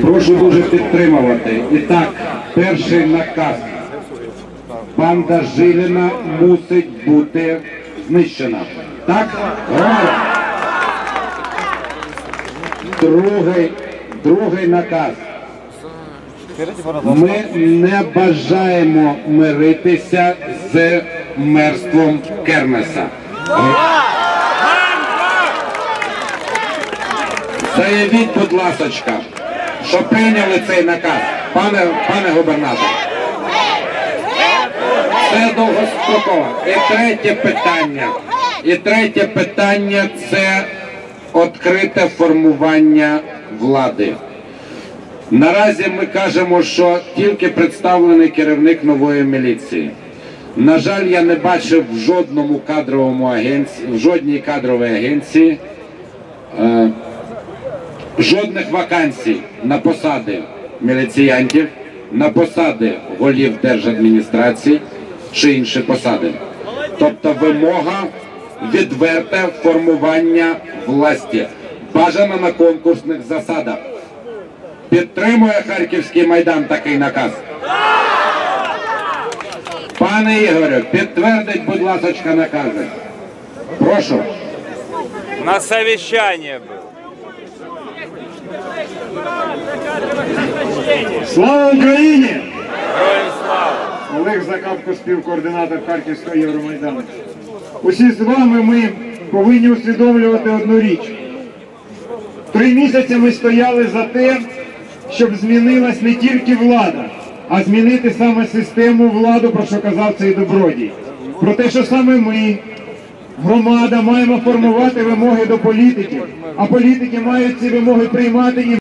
Прошу дуже підтримувати. І так, перший наказ. Банда Жиліна мусить бути знищена. Так? Другий, другий наказ. Ми не бажаємо миритися з мерством Кернеса. Заявіть, будь ласочка, що прийняли цей наказ, пане, пане губернатор. Це довгостроково. І третє питання. І третє питання це відкрите формування влади. Наразі ми кажемо, що тільки представлений керівник нової міліції. На жаль, я не бачив в жодному кадровому агенції, в жодній кадровій агенції е, жодних вакансій на посади міліціянтів, на посади голів держадміністрації чи інші посади. Тобто вимога відверте формування власті, бажано на конкурсних засадах. Підтримує Харківський майдан такий наказ. Пане Ігорю, підтвердіть, будь ласка, накази. Прошу. На совещание был. Слава Україні! Героям слава! Олег Закапко, співкоординатор Харківського Євромайдану. Усі з вами ми повинні усвідомлювати одну річ. Три місяці ми стояли за те, щоб змінилась не тільки влада, а змінити саме систему влади, про що казав цей добродій. Про те, що саме ми, громада, маємо формувати вимоги до політиків, а політики мають ці вимоги приймати і